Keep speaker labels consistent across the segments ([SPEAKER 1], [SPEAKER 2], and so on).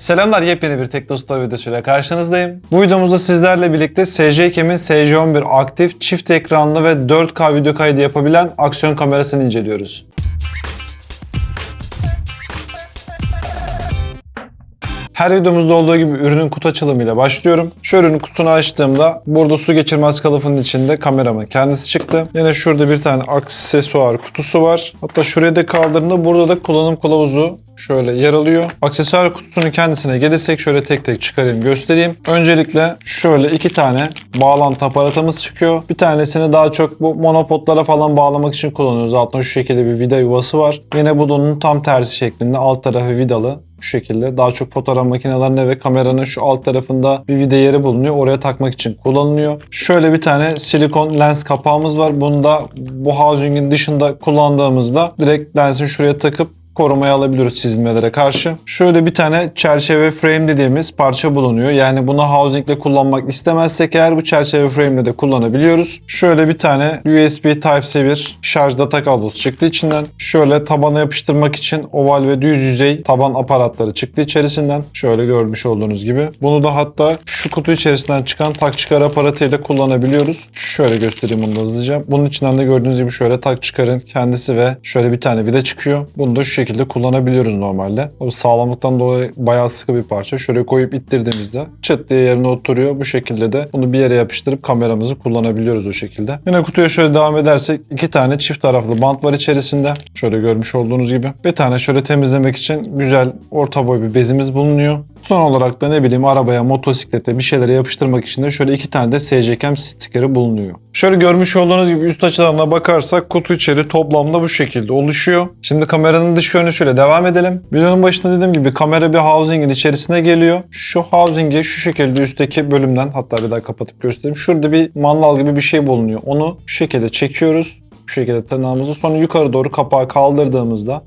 [SPEAKER 1] Selamlar yepyeni bir Teknosta videosuyla karşınızdayım. Bu videomuzda sizlerle birlikte SJCam'in SJ11 aktif çift ekranlı ve 4K video kaydı yapabilen aksiyon kamerasını inceliyoruz. Her videomuzda olduğu gibi ürünün kutu açılımıyla başlıyorum. Şu ürünün kutunu açtığımda burada su geçirmez kılıfın içinde kameramın kendisi çıktı. Yine şurada bir tane aksesuar kutusu var. Hatta şuraya da kaldırdığımda burada da kullanım kılavuzu şöyle yer alıyor. Aksesuar kutusunun kendisine gelirsek şöyle tek tek çıkarayım göstereyim. Öncelikle şöyle iki tane bağlantı aparatımız çıkıyor. Bir tanesini daha çok bu monopodlara falan bağlamak için kullanıyoruz. Altında şu şekilde bir vida yuvası var. Yine bu da onun tam tersi şeklinde alt tarafı vidalı bu şekilde. Daha çok fotoğraf makinelerine ve kameranın şu alt tarafında bir vida yeri bulunuyor. Oraya takmak için kullanılıyor. Şöyle bir tane silikon lens kapağımız var. Bunu da bu housing'in dışında kullandığımızda direkt lensin şuraya takıp korumaya alabiliyoruz çizilmelere karşı. Şöyle bir tane çerçeve frame dediğimiz parça bulunuyor. Yani bunu housingle kullanmak istemezsek eğer bu çerçeve frame ile de kullanabiliyoruz. Şöyle bir tane USB Type-C bir şarj data kablosu çıktı içinden. Şöyle tabana yapıştırmak için oval ve düz yüzey taban aparatları çıktı içerisinden. Şöyle görmüş olduğunuz gibi. Bunu da hatta şu kutu içerisinden çıkan tak çıkar aparatıyla kullanabiliyoruz. Şöyle göstereyim bunu da hızlıca. Bunun içinden de gördüğünüz gibi şöyle tak çıkarın kendisi ve şöyle bir tane vida çıkıyor. Bunu da şu şekilde kullanabiliyoruz normalde. O sağlamlıktan dolayı bayağı sıkı bir parça. Şöyle koyup ittirdiğimizde çıt diye yerine oturuyor. Bu şekilde de bunu bir yere yapıştırıp kameramızı kullanabiliyoruz o şekilde. Yine kutuya şöyle devam edersek iki tane çift taraflı bant var içerisinde. Şöyle görmüş olduğunuz gibi. Bir tane şöyle temizlemek için güzel orta boy bir bezimiz bulunuyor. Son olarak da ne bileyim arabaya, motosiklete bir şeylere yapıştırmak için de şöyle iki tane de SJCam stikeri bulunuyor. Şöyle görmüş olduğunuz gibi üst açılarına bakarsak kutu içeri toplamda bu şekilde oluşuyor. Şimdi kameranın dış görünüşüyle devam edelim. Videonun başında dediğim gibi kamera bir housing'in içerisine geliyor. Şu housing'i şu şekilde üstteki bölümden hatta bir daha kapatıp göstereyim. Şurada bir mandal gibi bir şey bulunuyor. Onu şu şekilde çekiyoruz. Bu şekilde tırnağımızı sonra yukarı doğru kapağı kaldırdığımızda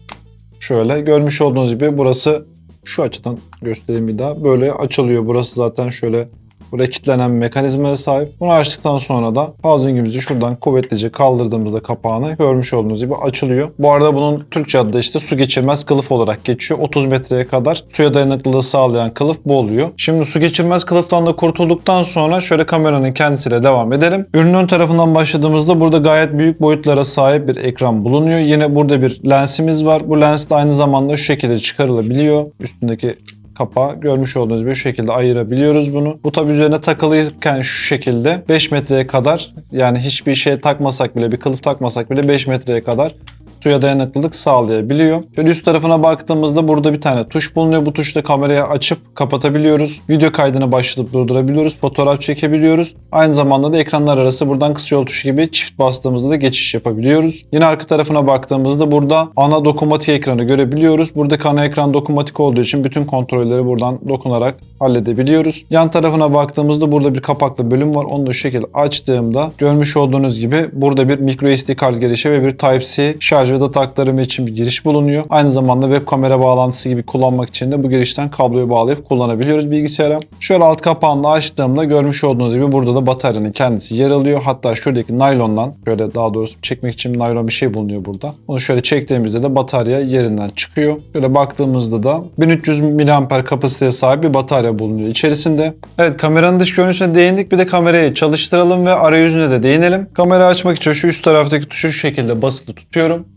[SPEAKER 1] şöyle görmüş olduğunuz gibi burası şu açıdan göstereyim bir daha. Böyle açılıyor. Burası zaten şöyle Buraya kilitlenen bir mekanizmaya sahip. Bunu açtıktan sonra da housing'imizi şuradan kuvvetlice kaldırdığımızda kapağını görmüş olduğunuz gibi açılıyor. Bu arada bunun Türkçe adı işte su geçirmez kılıf olarak geçiyor. 30 metreye kadar suya dayanıklılığı sağlayan kılıf bu oluyor. Şimdi su geçirmez kılıftan da kurtulduktan sonra şöyle kameranın kendisiyle devam edelim. Ürünün ön tarafından başladığımızda burada gayet büyük boyutlara sahip bir ekran bulunuyor. Yine burada bir lensimiz var. Bu lens de aynı zamanda şu şekilde çıkarılabiliyor. Üstündeki kapağı görmüş olduğunuz gibi şu şekilde ayırabiliyoruz bunu. Bu tabi üzerine takılıyken şu şekilde 5 metreye kadar yani hiçbir şey takmasak bile bir kılıf takmasak bile 5 metreye kadar suya dayanıklılık sağlayabiliyor. Şöyle üst tarafına baktığımızda burada bir tane tuş bulunuyor. Bu tuşla kamerayı açıp kapatabiliyoruz. Video kaydını başlatıp durdurabiliyoruz. Fotoğraf çekebiliyoruz. Aynı zamanda da ekranlar arası buradan kısa yol tuşu gibi çift bastığımızda da geçiş yapabiliyoruz. Yine arka tarafına baktığımızda burada ana dokunmatik ekranı görebiliyoruz. Buradaki ana ekran dokunmatik olduğu için bütün kontrolleri buradan dokunarak halledebiliyoruz. Yan tarafına baktığımızda burada bir kapaklı bölüm var. Onu da şu şekilde açtığımda görmüş olduğunuz gibi burada bir micro SD kart girişi ve bir Type-C şarj ve data aktarımı için bir giriş bulunuyor. Aynı zamanda web kamera bağlantısı gibi kullanmak için de bu girişten kabloyu bağlayıp kullanabiliyoruz bilgisayara. Şöyle alt kapağını açtığımda görmüş olduğunuz gibi burada da bataryanın kendisi yer alıyor. Hatta şuradaki naylondan şöyle daha doğrusu çekmek için naylon bir şey bulunuyor burada. Onu şöyle çektiğimizde de batarya yerinden çıkıyor. Şöyle baktığımızda da 1300 mAh kapasiteye sahip bir batarya bulunuyor içerisinde. Evet kameranın dış görünüşüne değindik. Bir de kamerayı çalıştıralım ve arayüzüne de değinelim. Kamerayı açmak için şu üst taraftaki tuşu şu şekilde basılı tutuyorum.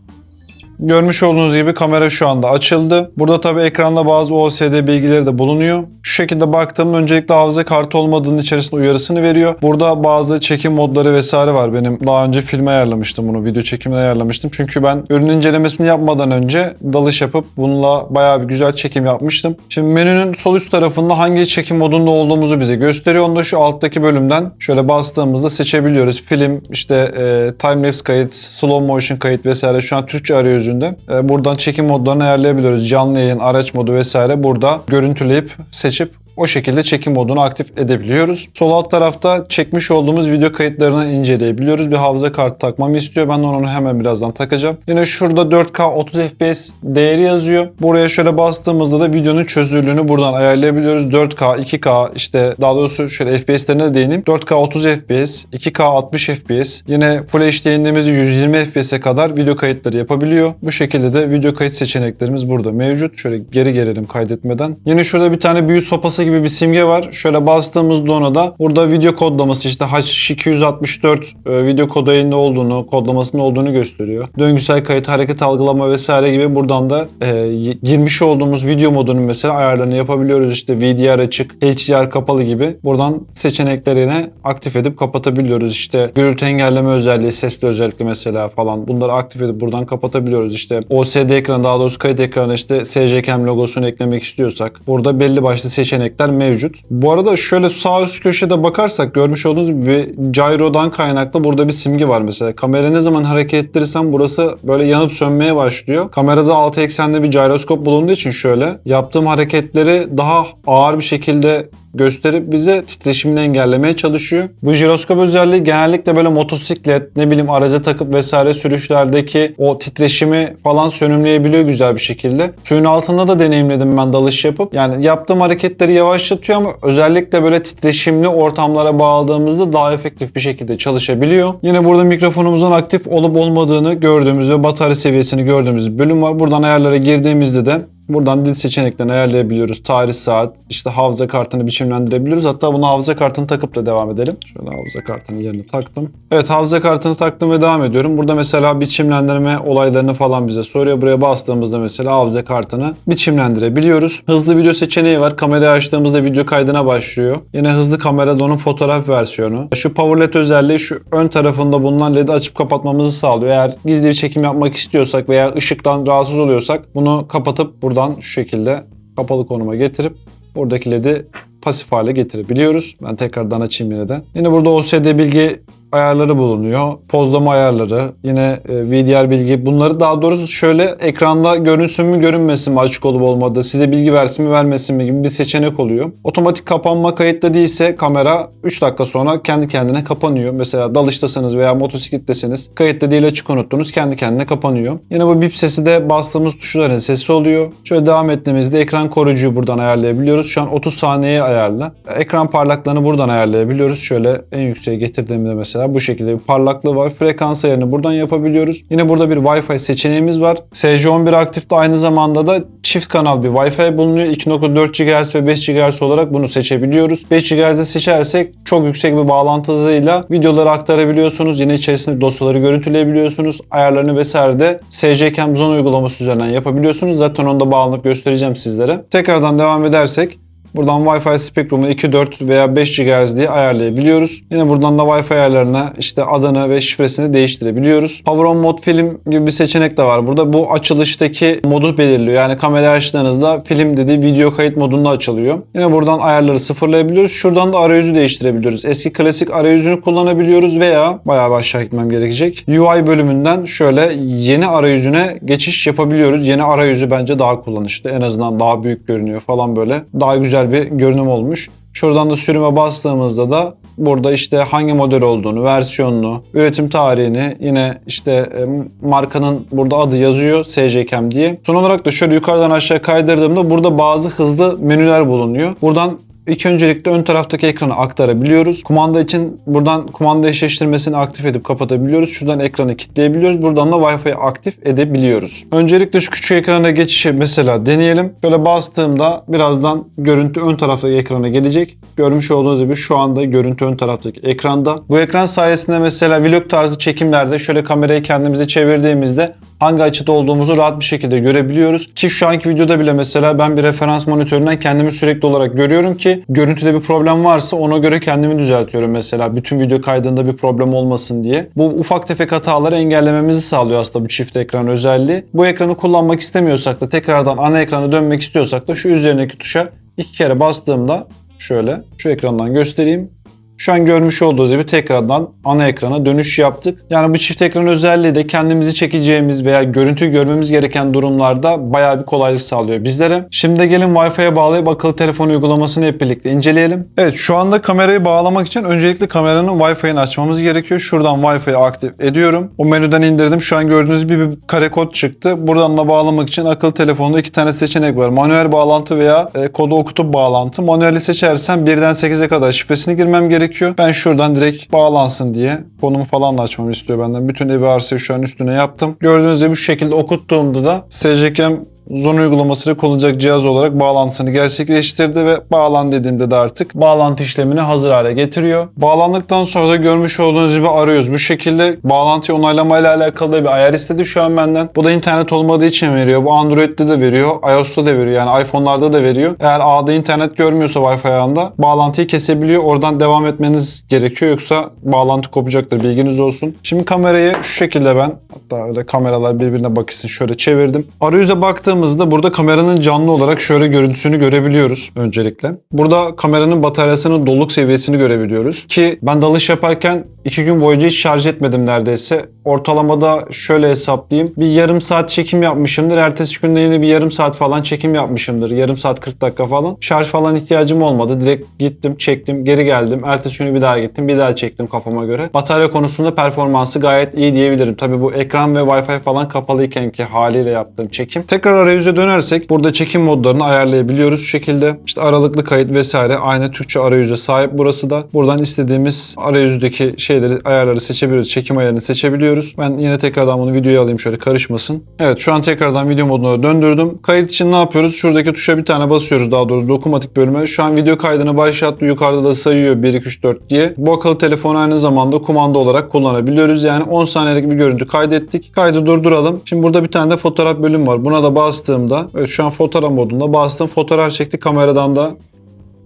[SPEAKER 1] Görmüş olduğunuz gibi kamera şu anda açıldı. Burada tabi ekranda bazı OSD bilgileri de bulunuyor. Şu şekilde baktığım öncelikle hafıza kartı olmadığının içerisinde uyarısını veriyor. Burada bazı çekim modları vesaire var. Benim daha önce filme ayarlamıştım bunu. Video çekimine ayarlamıştım. Çünkü ben ürün incelemesini yapmadan önce dalış yapıp bununla bayağı bir güzel çekim yapmıştım. Şimdi menünün sol üst tarafında hangi çekim modunda olduğumuzu bize gösteriyor. Onu da şu alttaki bölümden şöyle bastığımızda seçebiliyoruz. Film, işte e, timelapse kayıt, slow motion kayıt vesaire şu an Türkçe arayüzünde. E, buradan çekim modlarını ayarlayabiliyoruz. Canlı yayın, araç modu vesaire burada görüntüleyip seçip o şekilde çekim modunu aktif edebiliyoruz. Sol alt tarafta çekmiş olduğumuz video kayıtlarını inceleyebiliyoruz. Bir hafıza kartı takmamı istiyor. Ben onu hemen birazdan takacağım. Yine şurada 4K 30 FPS değeri yazıyor. Buraya şöyle bastığımızda da videonun çözünürlüğünü buradan ayarlayabiliyoruz. 4K, 2K işte daha doğrusu şöyle FPS'lerine de değineyim. 4K 30 FPS, 2K 60 FPS. Yine Full HD indiğimizde 120 FPS'e kadar video kayıtları yapabiliyor. Bu şekilde de video kayıt seçeneklerimiz burada mevcut. Şöyle geri gelelim kaydetmeden. Yine şurada bir tane büyü sopası gibi bir simge var. Şöyle bastığımızda ona da burada video kodlaması işte H264 e, video kodu elinde olduğunu, kodlamasının olduğunu gösteriyor. Döngüsel kayıt, hareket algılama vesaire gibi buradan da e, girmiş olduğumuz video modunun mesela ayarlarını yapabiliyoruz. İşte VDR açık, HDR kapalı gibi. Buradan seçeneklerini aktif edip kapatabiliyoruz. İşte gürültü engelleme özelliği, sesli özellikle mesela falan. Bunları aktif edip buradan kapatabiliyoruz. İşte OSD ekranı daha doğrusu kayıt ekranı işte SCCam logosunu eklemek istiyorsak burada belli başlı seçenekler mevcut. Bu arada şöyle sağ üst köşede bakarsak görmüş olduğunuz gibi gyro'dan kaynaklı burada bir simge var mesela. Kamera ne zaman hareket ettirirsem burası böyle yanıp sönmeye başlıyor. Kamerada altı eksenli bir gyroskop bulunduğu için şöyle yaptığım hareketleri daha ağır bir şekilde gösterip bize titreşimini engellemeye çalışıyor. Bu jiroskop özelliği genellikle böyle motosiklet, ne bileyim araca takıp vesaire sürüşlerdeki o titreşimi falan sönümleyebiliyor güzel bir şekilde. Suyun altında da deneyimledim ben dalış yapıp. Yani yaptığım hareketleri yavaşlatıyor ama özellikle böyle titreşimli ortamlara bağladığımızda daha efektif bir şekilde çalışabiliyor. Yine burada mikrofonumuzun aktif olup olmadığını gördüğümüz ve batarya seviyesini gördüğümüz bölüm var. Buradan ayarlara girdiğimizde de Buradan dil seçeneklerini ayarlayabiliyoruz. Tarih, saat, işte hafıza kartını biçimlendirebiliyoruz. Hatta bunu hafıza kartını takıp da devam edelim. Şöyle hafıza kartının yerine taktım. Evet hafıza kartını taktım ve devam ediyorum. Burada mesela biçimlendirme olaylarını falan bize soruyor. Buraya bastığımızda mesela hafıza kartını biçimlendirebiliyoruz. Hızlı video seçeneği var. Kamerayı açtığımızda video kaydına başlıyor. Yine hızlı kamerada onun fotoğraf versiyonu. Şu Power LED özelliği şu ön tarafında bulunan LED'i açıp kapatmamızı sağlıyor. Eğer gizli bir çekim yapmak istiyorsak veya ışıktan rahatsız oluyorsak bunu kapatıp buradan şu şekilde kapalı konuma getirip buradaki LED'i pasif hale getirebiliyoruz. Ben tekrardan açayım yine de. Yine burada OSD bilgi ayarları bulunuyor. Pozlama ayarları, yine e, VDR bilgi. Bunları daha doğrusu şöyle ekranda görünsün mü görünmesin mi açık olup olmadığı, size bilgi versin mi vermesin mi gibi bir seçenek oluyor. Otomatik kapanma kayıtta değilse kamera 3 dakika sonra kendi kendine kapanıyor. Mesela dalıştasınız veya motosiklettesiniz. Kayıtta değil açık unuttunuz kendi kendine kapanıyor. Yine bu bip sesi de bastığımız tuşların sesi oluyor. Şöyle devam ettiğimizde ekran koruyucuyu buradan ayarlayabiliyoruz. Şu an 30 saniyeye ayarlı. Ekran parlaklığını buradan ayarlayabiliyoruz. Şöyle en yükseğe getirdiğimde mesela bu şekilde bir parlaklığı var. Frekans ayarını buradan yapabiliyoruz. Yine burada bir Wi-Fi seçeneğimiz var. SC11 aktifte aynı zamanda da çift kanal bir Wi-Fi bulunuyor. 2.4 GHz ve 5 GHz olarak bunu seçebiliyoruz. 5 GHz'de seçersek çok yüksek bir bağlantı hızıyla videoları aktarabiliyorsunuz. Yine içerisinde dosyaları görüntüleyebiliyorsunuz. Ayarlarını vesaire de SC Cam Zone uygulaması üzerinden yapabiliyorsunuz. Zaten onu da göstereceğim sizlere. Tekrardan devam edersek Buradan Wi-Fi spektrumunu 2, 4 veya 5 GHz diye ayarlayabiliyoruz. Yine buradan da Wi-Fi ayarlarına işte adını ve şifresini değiştirebiliyoruz. Power on mod film gibi bir seçenek de var. Burada bu açılıştaki modu belirliyor. Yani kamerayı açtığınızda film dediği video kayıt modunda açılıyor. Yine buradan ayarları sıfırlayabiliyoruz. Şuradan da arayüzü değiştirebiliyoruz. Eski klasik arayüzünü kullanabiliyoruz veya bayağı aşağı gitmem gerekecek. UI bölümünden şöyle yeni arayüzüne geçiş yapabiliyoruz. Yeni arayüzü bence daha kullanışlı. En azından daha büyük görünüyor falan böyle. Daha güzel bir görünüm olmuş. Şuradan da sürüme bastığımızda da burada işte hangi model olduğunu, versiyonunu, üretim tarihini, yine işte e, markanın burada adı yazıyor SCCam diye. Son olarak da şöyle yukarıdan aşağı kaydırdığımda burada bazı hızlı menüler bulunuyor. Buradan İlk öncelikle ön taraftaki ekranı aktarabiliyoruz. Kumanda için buradan kumanda eşleştirmesini aktif edip kapatabiliyoruz. Şuradan ekranı kilitleyebiliyoruz. Buradan da Wi-Fi aktif edebiliyoruz. Öncelikle şu küçük ekrana geçişi mesela deneyelim. Böyle bastığımda birazdan görüntü ön taraftaki ekrana gelecek. Görmüş olduğunuz gibi şu anda görüntü ön taraftaki ekranda. Bu ekran sayesinde mesela vlog tarzı çekimlerde şöyle kamerayı kendimize çevirdiğimizde hangi açıda olduğumuzu rahat bir şekilde görebiliyoruz. Ki şu anki videoda bile mesela ben bir referans monitöründen kendimi sürekli olarak görüyorum ki görüntüde bir problem varsa ona göre kendimi düzeltiyorum mesela. Bütün video kaydında bir problem olmasın diye. Bu ufak tefek hataları engellememizi sağlıyor aslında bu çift ekran özelliği. Bu ekranı kullanmak istemiyorsak da tekrardan ana ekrana dönmek istiyorsak da şu üzerindeki tuşa iki kere bastığımda şöyle şu ekrandan göstereyim. Şu an görmüş olduğunuz gibi tekrardan ana ekrana dönüş yaptık. Yani bu çift ekran özelliği de kendimizi çekeceğimiz veya görüntü görmemiz gereken durumlarda bayağı bir kolaylık sağlıyor bizlere. Şimdi gelin Wi-Fi'ye bağlayıp akıllı telefon uygulamasını hep birlikte inceleyelim. Evet şu anda kamerayı bağlamak için öncelikle kameranın Wi-Fi'ini açmamız gerekiyor. Şuradan Wi-Fi'yi aktif ediyorum. O menüden indirdim. Şu an gördüğünüz gibi bir kare kod çıktı. Buradan da bağlamak için akıllı telefonda iki tane seçenek var. Manuel bağlantı veya e, kodu okutup bağlantı. Manueli seçersem 1'den 8'e kadar şifresini girmem gerekiyor. Ben şuradan direkt bağlansın diye konumu falan da açmamı istiyor benden. Bütün evi arsayı şu an üstüne yaptım. Gördüğünüz gibi şu şekilde okuttuğumda da SCCM Zone uygulamasıyla kullanılacak cihaz olarak bağlantısını gerçekleştirdi ve bağlan dediğimde de artık bağlantı işlemini hazır hale getiriyor. Bağlandıktan sonra da görmüş olduğunuz gibi arıyoruz. Bu şekilde bağlantıyı onaylamayla alakalı da bir ayar istedi şu an benden. Bu da internet olmadığı için veriyor. Bu Android'de de veriyor. iOS'ta da veriyor. Yani iPhone'larda da veriyor. Eğer ağda internet görmüyorsa Wi-Fi ağında bağlantıyı kesebiliyor. Oradan devam etmeniz gerekiyor. Yoksa bağlantı kopacaktır. Bilginiz olsun. Şimdi kamerayı şu şekilde ben hatta öyle kameralar birbirine bakışsın şöyle çevirdim. Arayüze baktığımızda burada kameranın canlı olarak şöyle görüntüsünü görebiliyoruz öncelikle. Burada kameranın bataryasının doluluk seviyesini görebiliyoruz. Ki ben dalış yaparken iki gün boyunca hiç şarj etmedim neredeyse. Ortalamada şöyle hesaplayayım. Bir yarım saat çekim yapmışımdır. Ertesi günde yine bir yarım saat falan çekim yapmışımdır. Yarım saat 40 dakika falan. Şarj falan ihtiyacım olmadı. Direkt gittim, çektim, geri geldim. Ertesi günü bir daha gittim, bir daha çektim kafama göre. Batarya konusunda performansı gayet iyi diyebilirim. Tabii bu ekran ve Wi-Fi falan kapalıyken ki haliyle yaptığım çekim. Tekrar arayüze dönersek burada çekim modlarını ayarlayabiliyoruz şu şekilde. İşte aralıklı kayıt vesaire aynı Türkçe arayüze sahip burası da. Buradan istediğimiz arayüzdeki şeyleri, ayarları seçebiliyoruz. Çekim ayarını seçebiliyoruz. Ben yine tekrardan bunu videoya alayım şöyle karışmasın. Evet şu an tekrardan video moduna döndürdüm. Kayıt için ne yapıyoruz? Şuradaki tuşa bir tane basıyoruz daha doğrusu dokunmatik bölüme. Şu an video kaydını başlattı. Yukarıda da sayıyor 1, 2, 3, 4 diye. Bu akıllı telefonu aynı zamanda kumanda olarak kullanabiliyoruz. Yani 10 saniyelik bir görüntü kaydettik. Kaydı durduralım. Şimdi burada bir tane de fotoğraf bölüm var. Buna da bastığımda evet şu an fotoğraf modunda bastım. Fotoğraf çekti. Kameradan da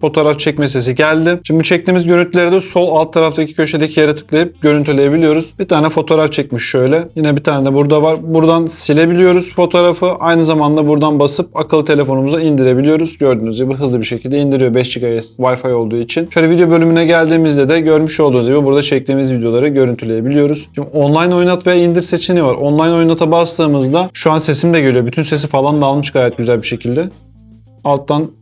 [SPEAKER 1] fotoğraf çekme sesi geldi. Şimdi çektiğimiz görüntüleri de sol alt taraftaki köşedeki yere tıklayıp görüntüleyebiliyoruz. Bir tane fotoğraf çekmiş şöyle. Yine bir tane de burada var. Buradan silebiliyoruz fotoğrafı. Aynı zamanda buradan basıp akıllı telefonumuza indirebiliyoruz. Gördüğünüz gibi hızlı bir şekilde indiriyor 5 GB Wi-Fi olduğu için. Şöyle video bölümüne geldiğimizde de görmüş olduğunuz gibi burada çektiğimiz videoları görüntüleyebiliyoruz. Şimdi online oynat veya indir seçeneği var. Online oynata bastığımızda şu an sesim de geliyor. Bütün sesi falan da almış gayet güzel bir şekilde. Alttan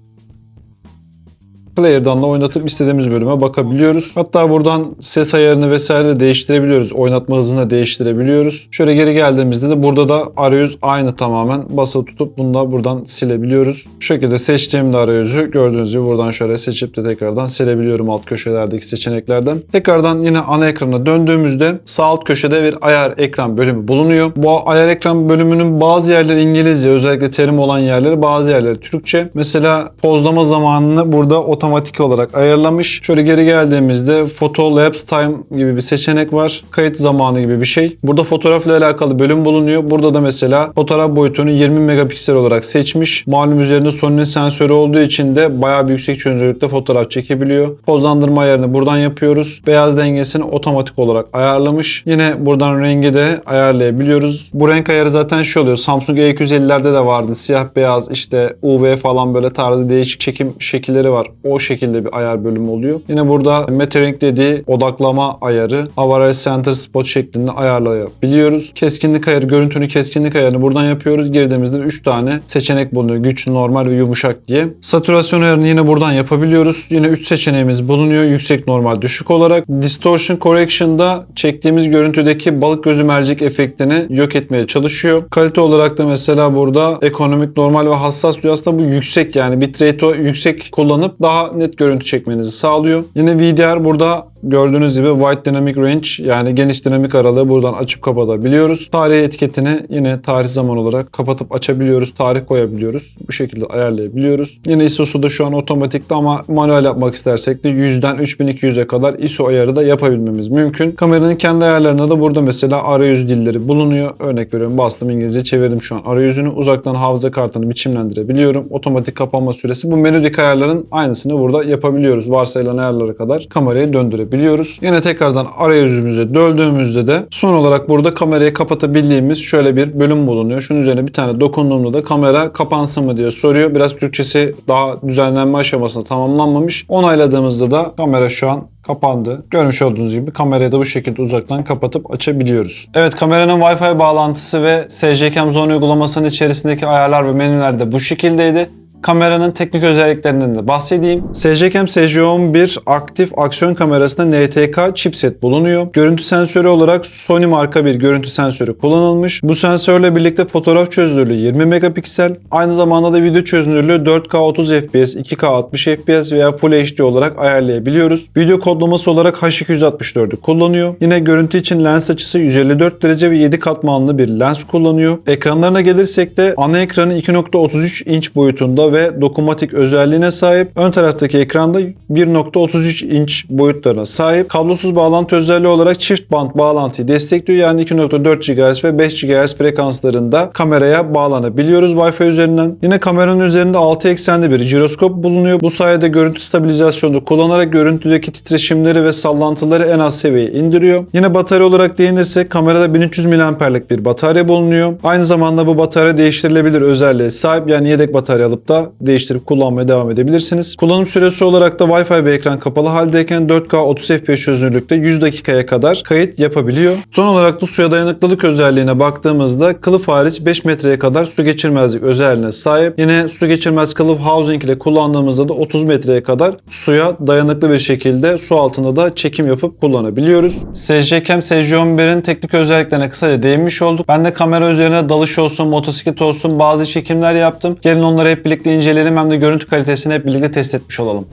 [SPEAKER 1] Player'dan da oynatıp istediğimiz bölüme bakabiliyoruz. Hatta buradan ses ayarını vesaire de değiştirebiliyoruz. Oynatma hızını değiştirebiliyoruz. Şöyle geri geldiğimizde de burada da arayüz aynı tamamen. Basılı tutup bunu da buradan silebiliyoruz. Bu şekilde seçtiğimde arayüzü gördüğünüz gibi buradan şöyle seçip de tekrardan silebiliyorum alt köşelerdeki seçeneklerden. Tekrardan yine ana ekrana döndüğümüzde sağ alt köşede bir ayar ekran bölümü bulunuyor. Bu ayar ekran bölümünün bazı yerleri İngilizce özellikle terim olan yerleri bazı yerleri Türkçe. Mesela pozlama zamanını burada otomatik olarak ayarlamış. Şöyle geri geldiğimizde Photo Lapse Time gibi bir seçenek var. Kayıt zamanı gibi bir şey. Burada fotoğrafla alakalı bölüm bulunuyor. Burada da mesela fotoğraf boyutunu 20 megapiksel olarak seçmiş. Malum üzerinde Sony'nin sensörü olduğu için de bayağı bir yüksek çözünürlükte fotoğraf çekebiliyor. Pozlandırma ayarını buradan yapıyoruz. Beyaz dengesini otomatik olarak ayarlamış. Yine buradan rengi de ayarlayabiliyoruz. Bu renk ayarı zaten şey oluyor. Samsung E250'lerde de vardı. Siyah beyaz işte UV falan böyle tarzı değişik çekim şekilleri var. O şekilde bir ayar bölümü oluyor. Yine burada Metering dediği odaklama ayarı Average Center Spot şeklinde ayarlayabiliyoruz. Keskinlik ayarı, görüntünün keskinlik ayarını buradan yapıyoruz. Girdiğimizde 3 tane seçenek bulunuyor. Güçlü, normal ve yumuşak diye. Satürasyon ayarını yine buradan yapabiliyoruz. Yine 3 seçeneğimiz bulunuyor. Yüksek, normal, düşük olarak. Distortion Correction'da çektiğimiz görüntüdeki balık gözü mercek efektini yok etmeye çalışıyor. Kalite olarak da mesela burada ekonomik, normal ve hassas diyor. Aslında bu yüksek yani bitrate'i yüksek kullanıp daha net görüntü çekmenizi sağlıyor. Yine VDR burada gördüğünüz gibi Wide Dynamic Range yani geniş dinamik aralığı buradan açıp kapatabiliyoruz. Tarih etiketini yine tarih zaman olarak kapatıp açabiliyoruz. Tarih koyabiliyoruz. Bu şekilde ayarlayabiliyoruz. Yine ISO'su da şu an otomatikte ama manuel yapmak istersek de 100'den 3200'e kadar ISO ayarı da yapabilmemiz mümkün. Kameranın kendi ayarlarında da burada mesela arayüz dilleri bulunuyor. Örnek veriyorum bastım İngilizce çevirdim şu an arayüzünü. Uzaktan hafıza kartını biçimlendirebiliyorum. Otomatik kapanma süresi. Bu menüdeki ayarların aynısını burada yapabiliyoruz. Varsayılan ayarlara kadar kamerayı döndürebiliyoruz durdurabiliyoruz. Yine tekrardan arayüzümüze döndüğümüzde de son olarak burada kamerayı kapatabildiğimiz şöyle bir bölüm bulunuyor. Şunun üzerine bir tane dokunduğumda da kamera kapansın mı diye soruyor. Biraz Türkçesi daha düzenlenme aşamasında tamamlanmamış. Onayladığımızda da kamera şu an kapandı. Görmüş olduğunuz gibi kamerayı da bu şekilde uzaktan kapatıp açabiliyoruz. Evet kameranın Wi-Fi bağlantısı ve SC Cam Zone uygulamasının içerisindeki ayarlar ve menüler de bu şekildeydi. Kameranın teknik özelliklerinden de bahsedeyim. SCCam SC11 aktif aksiyon kamerasında NTK chipset bulunuyor. Görüntü sensörü olarak Sony marka bir görüntü sensörü kullanılmış. Bu sensörle birlikte fotoğraf çözünürlüğü 20 megapiksel. Aynı zamanda da video çözünürlüğü 4K 30 FPS, 2K 60 FPS veya Full HD olarak ayarlayabiliyoruz. Video kodlaması olarak H264'ü kullanıyor. Yine görüntü için lens açısı 154 derece ve 7 katmanlı bir lens kullanıyor. Ekranlarına gelirsek de ana ekranı 2.33 inç boyutunda ve dokunmatik özelliğine sahip. Ön taraftaki ekranda 1.33 inç boyutlarına sahip. Kablosuz bağlantı özelliği olarak çift band bağlantıyı destekliyor. Yani 2.4 GHz ve 5 GHz frekanslarında kameraya bağlanabiliyoruz Wi-Fi üzerinden. Yine kameranın üzerinde 6 eksenli bir jiroskop bulunuyor. Bu sayede görüntü stabilizasyonu kullanarak görüntüdeki titreşimleri ve sallantıları en az seviyeye indiriyor. Yine batarya olarak değinirsek kamerada 1300 mAh'lik bir batarya bulunuyor. Aynı zamanda bu batarya değiştirilebilir özelliğe sahip. Yani yedek batarya alıp da değiştirip kullanmaya devam edebilirsiniz. Kullanım süresi olarak da Wi-Fi ve ekran kapalı haldeyken 4K 30 FPS çözünürlükte 100 dakikaya kadar kayıt yapabiliyor. Son olarak da suya dayanıklılık özelliğine baktığımızda kılıf hariç 5 metreye kadar su geçirmezlik özelliğine sahip. Yine su geçirmez kılıf housing ile kullandığımızda da 30 metreye kadar suya dayanıklı bir şekilde su altında da çekim yapıp kullanabiliyoruz. SJCam SJ11'in teknik özelliklerine kısaca değinmiş olduk. Ben de kamera üzerine dalış olsun, motosiklet olsun bazı çekimler yaptım. Gelin onları hep birlikte inceleyelim hem de görüntü kalitesini hep birlikte test etmiş olalım.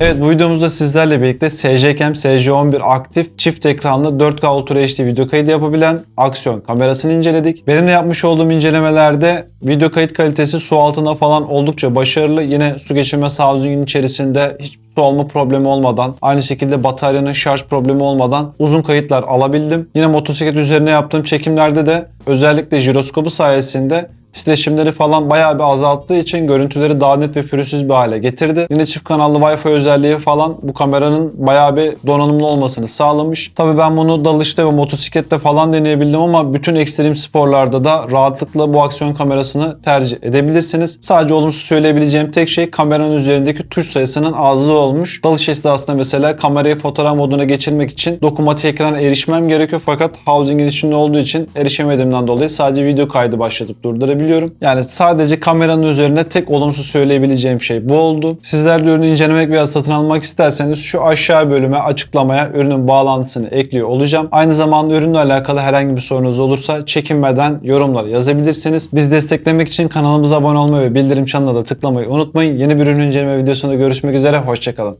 [SPEAKER 1] Evet bu videomuzda sizlerle birlikte SJCam SJ11 aktif çift ekranlı 4K Ultra HD video kaydı yapabilen aksiyon kamerasını inceledik. Benim de yapmış olduğum incelemelerde video kayıt kalitesi su altında falan oldukça başarılı. Yine su geçirme housing'in içerisinde hiç su alma problemi olmadan, aynı şekilde bataryanın şarj problemi olmadan uzun kayıtlar alabildim. Yine motosiklet üzerine yaptığım çekimlerde de özellikle jiroskopu sayesinde titreşimleri falan bayağı bir azalttığı için görüntüleri daha net ve pürüzsüz bir hale getirdi. Yine çift kanallı Wi-Fi özelliği falan bu kameranın bayağı bir donanımlı olmasını sağlamış. Tabii ben bunu dalışta ve motosiklette falan deneyebildim ama bütün ekstrem sporlarda da rahatlıkla bu aksiyon kamerasını tercih edebilirsiniz. Sadece olumsuz söyleyebileceğim tek şey kameranın üzerindeki tuş sayısının azlığı olmuş. Dalış esnasında mesela kamerayı fotoğraf moduna geçirmek için dokunmatik ekrana erişmem gerekiyor fakat housing'in içinde olduğu için erişemediğimden dolayı sadece video kaydı başlatıp durdurabiliyorum. Söyleyebiliyorum. Yani sadece kameranın üzerine tek olumsuz söyleyebileceğim şey bu oldu. Sizler de ürünü incelemek veya satın almak isterseniz şu aşağı bölüme açıklamaya ürünün bağlantısını ekliyor olacağım. Aynı zamanda ürünle alakalı herhangi bir sorunuz olursa çekinmeden yorumlar yazabilirsiniz. Biz desteklemek için kanalımıza abone olmayı ve bildirim çanına da tıklamayı unutmayın. Yeni bir ürün inceleme videosunda görüşmek üzere. Hoşçakalın.